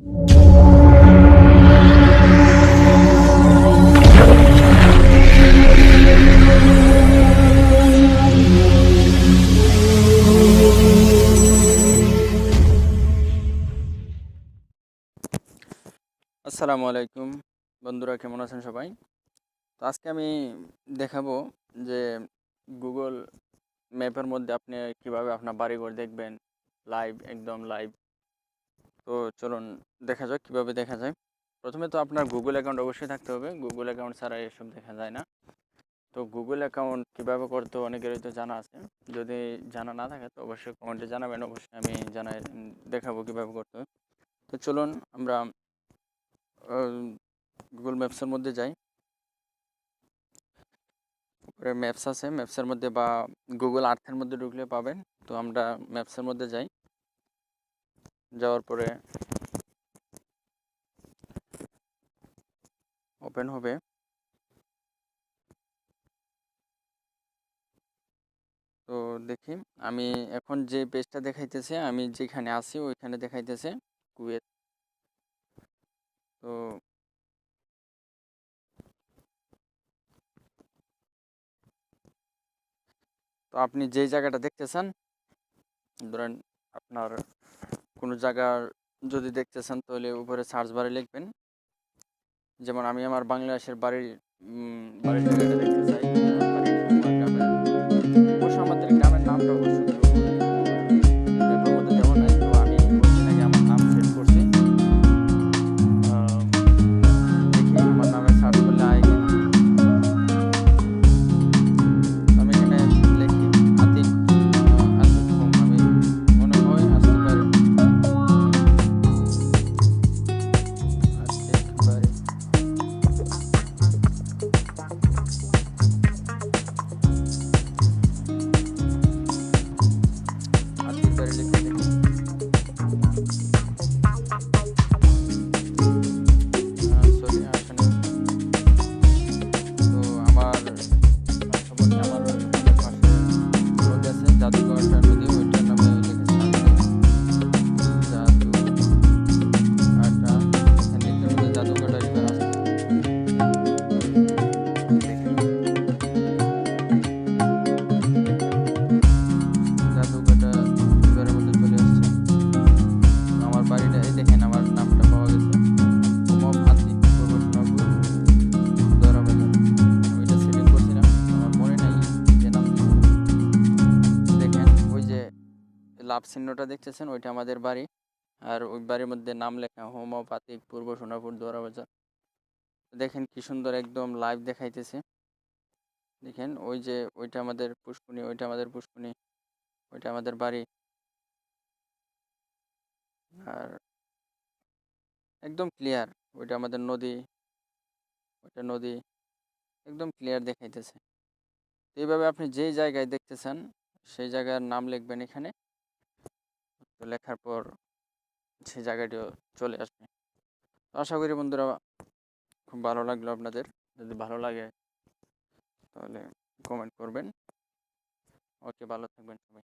আসসালামু আলাইকুম। বন্ধুরা, কেমন আছেন সবাই? তো আজকে আমি দেখাবো যে গুগল ম্যাপের মধ্যে আপনি কীভাবে আপনার বাড়িঘর দেখবেন। লাইভ একদম লাইভ তো চলুন দেখা যাক কীভাবে দেখা যায়। প্রথমে তো আপনার গুগল অ্যাকাউন্ট অবশ্যই থাকতে হবে। গুগল অ্যাকাউন্ট ছাড়া এসব দেখা যায় না। তো গুগল অ্যাকাউন্ট কীভাবে করতে অনেকেরই তো জানা আছে। যদি জানা না থাকে তো অবশ্যই কমেন্টে জানাবেন। অবশ্যই আমি জানাই দেখাবো কীভাবে করতে হবে তো চলুন আমরা গুগল ম্যাপসের মধ্যে যাই। ম্যাপস আছে। ম্যাপসের মধ্যে বা গুগল আর্থের মধ্যে ঢুকলে পাবেন। তো আমরা ম্যাপসের মধ্যে যাই। যাওয়ার পরে ওপেন হবে। তো দেখি, আমি এখন যে পেজটা দেখাইতেছে, আমি যেখানে আছি ওইখানে দেখাইতেছে কুয়েত। তো তো আপনি যেই জায়গাটা দেখতেছেন, ধরেন আপনার কোনো জায়গার যদি দেখতে চান তাহলে উপরে সার্চ বারে লিখবেন। যেমন আমি আমার বাংলাদেশের বাড়ির বাড়ির দেখতে চাই। আতিক বাড়ি লাভ চিহ্নটা দেখতেছেন, ওইটা আমাদের বাড়ি। আর ওই বাড়ির মধ্যে নাম লেখা, হোমিওপ্যাথিক, পূর্ব সোনাপুর দোয়ারা বাজার দেখেন কি সুন্দর একদম লাইভ দেখাইতেছে। দেখেন, ওই যে ওইটা আমাদের পুষ্কুনি ওইটা আমাদের পুষ্কুনি ওইটা আমাদের বাড়ি। আর একদম ক্লিয়ার ওইটা আমাদের নদী। ওইটা নদী একদম ক্লিয়ার দেখাইতেছে। এইভাবে আপনি যেই জায়গায় দেখতেছেন, সেই জায়গার নাম লিখবেন এখানে। তো লেখার পর সেই জায়গাটিও চলে আসবে তো আশা করি বন্ধুরা, খুব ভালো লাগল আপনাদের। যদি ভালো লাগে, তাহলে কমেন্ট করবেন। ওকে, ভালো থাকবেন সবাই।